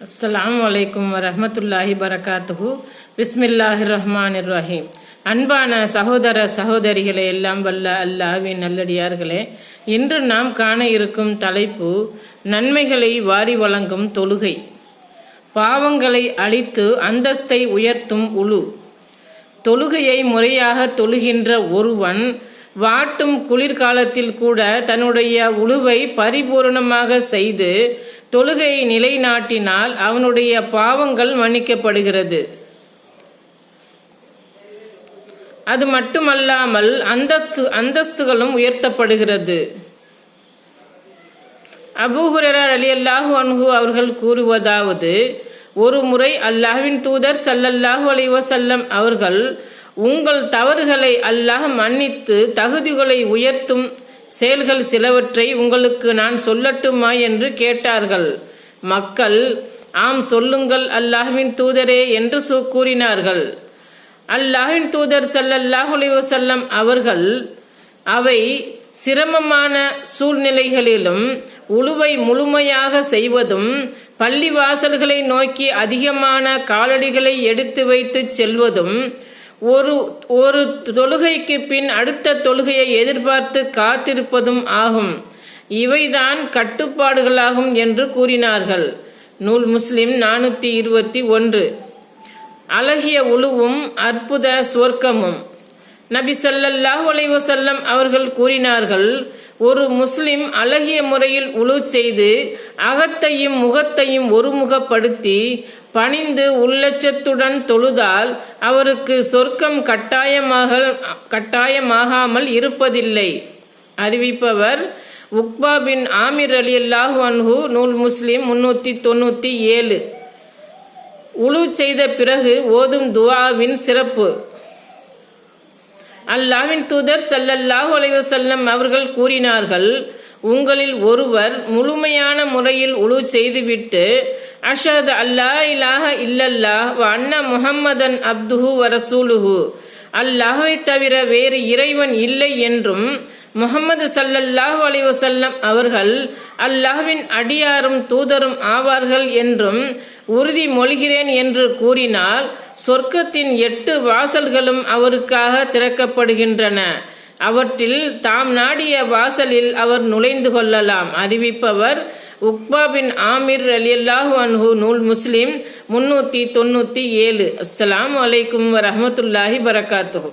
அஸ்லாம் வலைக்கம் வரமத்துல்லாஹி பரகாத்துஹு பிஸ்மில்லாஹிர் ரஹ்மான் ரஹீம் அன்பான சகோதர சகோதரிகளே எல்லாம் வல்ல அல்லாஹ் நல்லடியார்களே இன்று நாம் காண இருக்கும் தலைப்பு நன்மைகளை வாரி வழங்கும் தொழுகை. பாவங்களை அழித்து அந்தஸ்தை உயர்த்தும் உழு. தொழுகையை முறையாக தொழுகின்ற ஒருவன் வாட்டும் குளிர்காலத்தில் கூட தன்னுடைய உழுவை பரிபூரணமாக செய்து தொழுகையை நிலைநாட்டினால் அவனுடைய பாவங்கள் மன்னிக்கப்படுகிறது. அது மட்டுமல்லாமல் அந்தஸ்து அந்தஸ்துகளும் உயர்த்தப்படுகிறது. அபூஹுரர் அலி அல்லாஹு அன்ஹு அவர்கள் கூறுவதாவது ஒரு முறை அல்லாஹ்வின் தூதர் சல்லல்லாஹு அலி வசல்லம் அவர்கள் உங்கள் தவறுகளை அல்லாஹ் மன்னித்து தகுதிகளை உயர்த்தும் செயல்கள் சிலவற்றை உங்களுக்கு நான் சொல்லட்டுமா என்று கேட்டார்கள். மக்கள் ஆம் சொல்லுங்கள் அல்லாஹ்வின் தூதரே என்று சு கூறினார்கள். அல்லாஹ்வின் தூதர் சல்லல்லாஹு வசல்லம் அவர்கள் அவை சிரமமான சூழ்நிலைகளிலும் உழுவை முழுமையாக செய்வதும் பள்ளி வாசல்களை நோக்கி அதிகமான காலடிகளை எடுத்து வைத்து செல்வதும் ஒரு ஒரு தொழுகைக்கு பின் அடுத்த தொழுகையை எதிர்பார்த்து காத்திருப்பதும் ஆகும். இவைதான் கட்டுப்பாடுகளாகும் என்று கூறினார்கள். நூல் முஸ்லிம் நானூற்றி இருபத்தி ஒன்று. அழகிய உழுவும் அற்புத சுவர்க்கமும். நபி ஸல்லல்லாஹு அலைவசல்லம் அவர்கள் கூறினார்கள் ஒரு முஸ்லிம் அழகிய முறையில் உழு செய்து அகத்தையும் முகத்தையும் ஒருமுகப்படுத்தி பணிந்து உள்ளச்சத்துடன் தொழுதால் அவருக்கு சொர்க்கம் கட்டாயமாக கட்டாயமாகாமல் இருப்பதில்லை. அறிவிப்பவர் உக்பா பின் ஆமிர் அலி அல்லாஹு அன்ஹு நூல் முஸ்லிம் முன்னூற்றி தொண்ணூற்றி ஏழு. உழு செய்த பிறகு ஓதும் துவாவின் சிறப்பு. அல்லாவின் தூதர் சல்லல்லாஹு அலைஹி செல்லம் அவர்கள் கூறினார்கள் உங்களில் ஒருவர் முழுமையான முறையில் உழு செய்துவிட்டு அஷத் அல்லா இலாஹ இல்லல்லா வ அண்ணா முஹம்மதன் அப்துஹு வ ரசூலுஹு. அல்லாஹை தவிர வேறு இறைவன் இல்லை என்றும் முகமது சல்லல்லாஹு அலைஹி அவர்கள் அல்லாஹ்வின் அடியாரும் தூதரும் ஆவார்கள் என்றும் உறுதி மொழிகிறேன் என்று கூறினால் சொர்க்கத்தின் எட்டு வாசல்களும் அவருக்காக திறக்கப்படுகின்றன. அவற்றில் தாம் நாடிய வாசலில் அவர் நுழைந்து கொள்ளலாம். அறிவிப்பவர் உக்பா பின் ஆமிர் அலியல்லாஹு அன்ஹு நூல் முஸ்லீம் முன்னூற்றி தொண்ணூற்றி ஏழு. அஸ்லாம் வலைக்கும் வரமத்துல்லாஹி வரகாத்துஹு